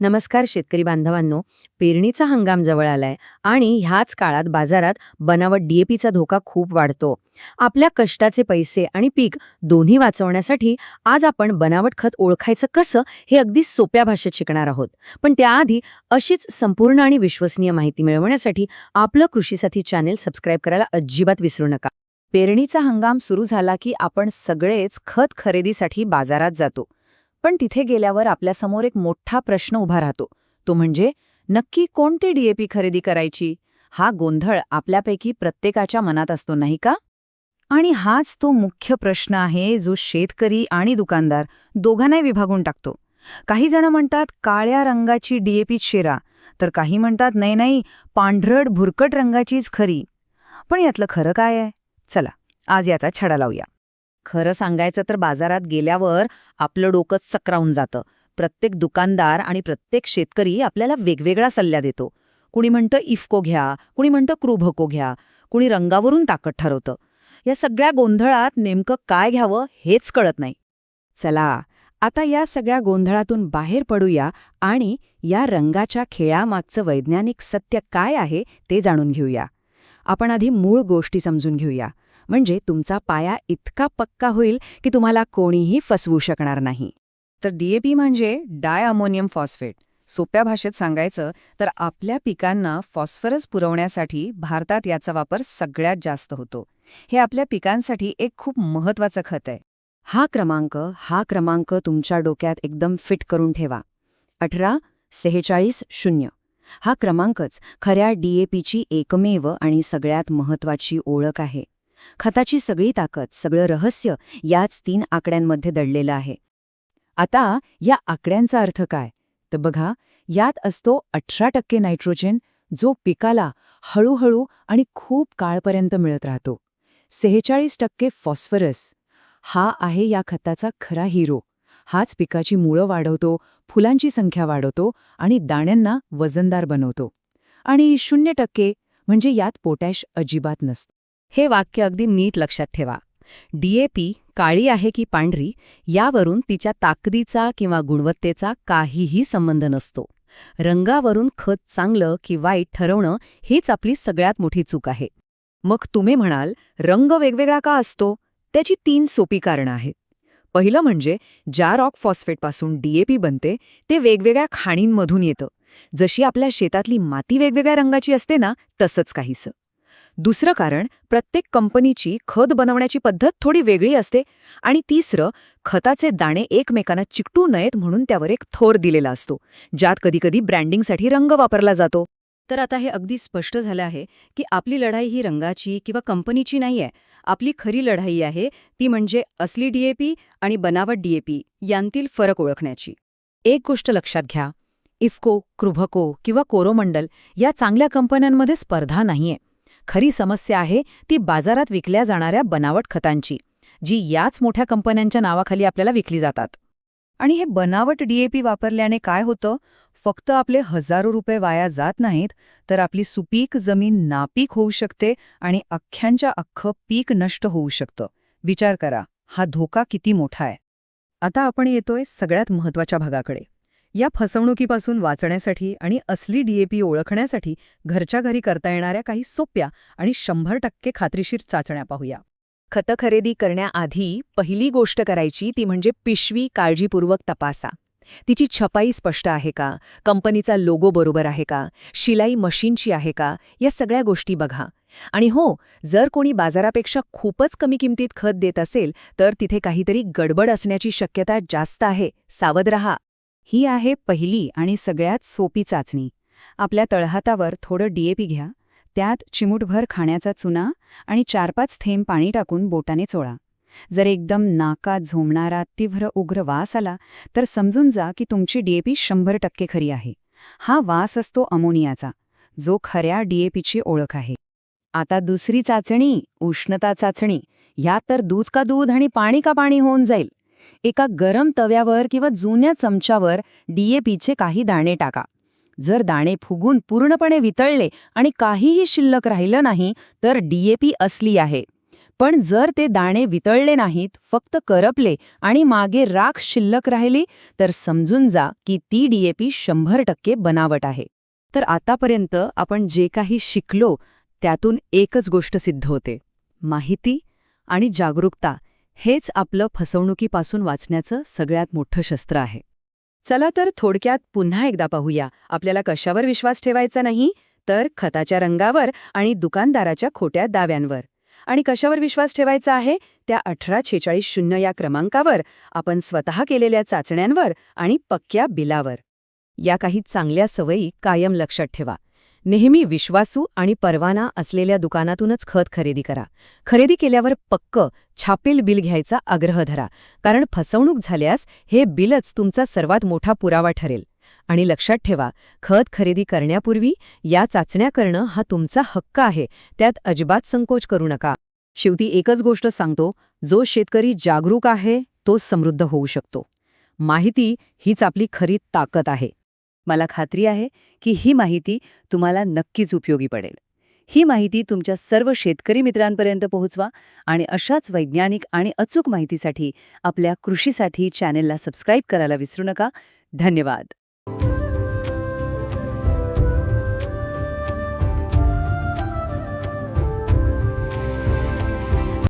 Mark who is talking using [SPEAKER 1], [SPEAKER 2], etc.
[SPEAKER 1] नमस्कार शेतकरी बांधवांनो पेरणीचा हंगाम जवळ आलाय आणि ह्याच काळात बाजारात बनावट डीएपीचा धोका खूप वाढतो. आपल्या कष्टाचे पैसे आणि पीक दोन्ही वाचवण्यासाठी आज आपण बनावट खत ओळखायचं कसं हे अगदी सोप्या भाषेत शिकणार आहोत. पण त्याआधी अशीच संपूर्ण आणि विश्वसनीय माहिती मिळवण्यासाठी आपलं कृषीसाथी चॅनेल सबस्क्राईब करायला अजिबात विसरू नका. पेरणीचा हंगाम सुरू झाला की आपण सगळेच खत खरेदीसाठी बाजारात जातो. पण तिथे गेल्यावर आपल्यासमोर एक मोठा प्रश्न उभा राहतो. तो म्हणजे नक्की कोणती डीएपी खरेदी करायची? हा गोंधळ आपल्यापैकी प्रत्येकाच्या मनात असतो नाही का? आणि हाच तो मुख्य प्रश्न आहे जो शेतकरी आणि दुकानदार दोघांनाही विभागून टाकतो. काही जण म्हणतात काळ्या रंगाची डीएपीच शेरा. तर काही म्हणतात नाही नाही पांढरट भुरकट रंगाचीच खरी. पण यातलं खरं काय आहे? चला आज याचा छडा लावूया. खरं सांगायचं तर बाजारात गेल्यावर आपलं डोकंच चक्रावून जातं. प्रत्येक दुकानदार आणि प्रत्येक शेतकरी आपल्याला वेगवेगळा सल्ला देतो. कुणी म्हणतं इफको घ्या कुणी म्हणतं क्रुभको घ्या कुणी रंगावरून ताकद ठरवतं. या सगळ्या गोंधळात नेमकं काय घ्यावं हेच कळत नाही. चला आता या सगळ्या गोंधळातून बाहेर पडूया आणि या रंगाच्या खेळामागचं वैज्ञानिक सत्य काय आहे ते जाणून घेऊया. आपण आधी मूळ गोष्टी समजून घेऊया. म्हणजे तुमचा पाया इतका पक्का होईल की तुम्हाला कोणीही फसवू शकणार नाही. तर डीएपी म्हणजे डाय अमोनियम फॉस्फेट. सोप्या भाषेत सांगायचं तर आपल्या पिकांना फॉस्फरस पुरवण्यासाठी भारतात याचा वापर सगळ्यात जास्त होतो. हे आपल्या पिकांसाठी एक खूप महत्वाचं खत आहे. हा क्रमांक हा क्रमांक तुमच्या डोक्यात एकदम फिट करून ठेवा. अठरा सेहेचाळीस शून्य. हा क्रमांकच खऱ्या डीएपीची एकमेव आणि सगळ्यात महत्वाची ओळख आहे. खताची सगळी ताकद सगळं रहस्य याच तीन आकड्यांमध्ये दडलेलं आहे. आता या आकड्यांचा अर्थ काय? तर बघा यात असतो अठरा टक्के नायट्रोजन जो पिकाला हळूहळू आणि खूप काळपर्यंत मिळत राहतो. सेहेचाळीस टक्के फॉस्फरस हा आहे या खताचा खरा हिरो. हाच पिकाची मुळं वाढवतो फुलांची संख्या वाढवतो आणि दाण्यांना वजनदार बनवतो. आणि शून्य टक्के म्हणजे यात पोटॅश अजिबात नसतं. हे वाक्य अगदी नीट लक्षात ठेवा. डीएपी काळी आहे की पांढरी यावरून तिच्या ताकदीचा किंवा गुणवत्तेचा काहीही संबंध नसतो. रंगावरून खत चांगलं की वाईट ठरवणं हीच आपली सगळ्यात मोठी चूक आहे. मग तुम्ही म्हणाल रंग वेगवेगळा का असतो? त्याची तीन सोपी कारणं आहेत. पहिलं म्हणजे ज्या रॉक फॉस्फेटपासून डीएपी बनते ते वेगवेगळ्या खाणींमधून येतं. जशी आपल्या शेतातली माती वेगवेगळ्या रंगाची असते ना तसंच काहीसं. दुसरं कारण प्रत्येक कंपनीची खत बनवण्याची पद्धत थोडी वेगळी असते आणि तिसरं खताचे दाणे एकमेकांना चिकटू नयेत म्हणून त्यावर एक थोर दिलेला असतो ज्यात कधीकधी ब्रँडिंगसाठी रंग वापरला जातो. तर आता हे अगदी स्पष्ट झालं आहे की आपली लढाई ही रंगाची किंवा कंपनीची नाही आहे आपली खरी लढाई आहे ती म्हणजे असली डीएपी आणि बनावट डीएपी यांतील फरक ओळखण्याची. एक गोष्ट लक्षात घ्या इफको क्रुभको किंवा कोरोमंडल या चांगल्या कंपन्यांमध्ये स्पर्धा नाहीये. खरी समस्या आहे ती बाजारात विकल्या जाणाऱ्या बनावट खतांची जी याच मोठ्या कंपन्यांच्या नावाखाली आपल्याला विकली जातात. आणि हे बनावट डीएपी वापरल्याने काय होतं? फक्त आपले हजारो रुपये वाया जात नाहीत तर आपली सुपीक जमीन नापीक होऊ शकते आणि अख्ख्यांच्या अख्खं पीक नष्ट होऊ शकतं. विचार करा हा धोका किती मोठा आहे? आता आपण येतोय सगळ्यात महत्त्वाच्या भागाकडे. या फसवणुकीपासून वाचण्यासाठी आणि असली डीएपी ओळखण्यासाठी घरच्या घरी करता येणाऱ्या काही सोप्या आणि शंभर टक्के खात्रीशीर चाचण्या पाहूया. खतं खरेदी करण्याआधी पहिली गोष्ट करायची ती म्हणजे पिशवी काळजीपूर्वक तपासा. तिची छपाई स्पष्ट आहे का? कंपनीचा लोगो बरोबर आहे का? शिलाई मशीनची आहे का? या सगळ्या गोष्टी बघा. आणि हो जर कोणी बाजारापेक्षा खूपच कमी किमतीत खत देत असेल तर तिथे काहीतरी गडबड असण्याची शक्यता जास्त आहे. सावध रहा. ही आहे पहिली आणि सगळ्यात सोपी चाचणी. आपल्या तळहातावर थोडं डीएपी घ्या त्यात चिमूटभर खाण्याचा चुना आणि चार पाच थेंब पाणी टाकून बोटाने चोळा. जर एकदम नाका झोमणारा तीव्र उग्र वास आला तर समजून जा की तुमची डीएपी शंभर टक्के खरी आहे. हा वास असतो अमोनियाचा जो खऱ्या डीएपीची ओळख आहे. आता दुसरी चाचणी उष्णता चाचणी. ह्यात तर दूध का दूध आणि पाणी का पाणी होऊन जाईल? एका गरम तव्यावर किंवा जुन्या चमच्यावर डीएपीचे काही दाणे टाका. जर दाणे फुगून पूर्णपणे वितळले आणि काहीही शिल्लक राहिलं नाही तर डीएपी असली आहे.
[SPEAKER 2] पण जर ते दाणे वितळले नाहीत फक्त करपले आणि मागे राख शिल्लक राहिली तर समजून जा की ती डीएपी शंभर टक्के बनावट आहे.
[SPEAKER 1] तर आतापर्यंत आपण जे काही शिकलो त्यातून एकच गोष्ट सिद्ध होते. माहिती आणि जागरूकता हेच आपलं फसवणुकीपासून वाचण्याचं सगळ्यात मोठं शस्त्र आहे. चला तर थोडक्यात पुन्हा एकदा पाहूया आपल्याला कशावर विश्वास ठेवायचा नाही? तर खताच्या रंगावर आणि दुकानदाराच्या खोट्या दाव्यांवर. आणि कशावर विश्वास ठेवायचा आहे? त्या अठरा छेचाळीस शून्य या क्रमांकावर आपण स्वतः केलेल्या चाचण्यांवर आणि पक्क्या बिलावर. या काही चांगल्या सवयी कायम लक्षात ठेवा. नेहमी विश्वासू आणि परवाना असलेल्या दुकानातूनच खत खरेदी करा. खरेदी केल्यावर पक्क छापील बिल घ्यायचा आग्रह धरा कारण फसवणूक झाल्यास हे बिलच तुमचा सर्वात मोठा पुरावा ठरेल. आणि लक्षात ठेवा खत खरेदी करण्यापूर्वी या चाचण्या करणं हा तुमचा हक्क आहे त्यात अजिबात संकोच करू नका. शेवटी एकच गोष्ट सांगतो जो शेतकरी जागरूक आहे तो समृद्ध होऊ शकतो. माहिती हीच आपली खरी ताकद आहे.
[SPEAKER 2] मला खात्री आहे की ही माहिती तुम्हाला नक्कीच उपयोगी पडेल. ही माहिती तुमच्या सर्व शेतकरी मित्रांपर्यंत पोहोचवा आणि अशाच वैज्ञानिक आणि अचूक माहितीसाठी आपल्या कृषीसाठी चॅनेलला सबस्क्राईब करायला विसरू नका. धन्यवाद.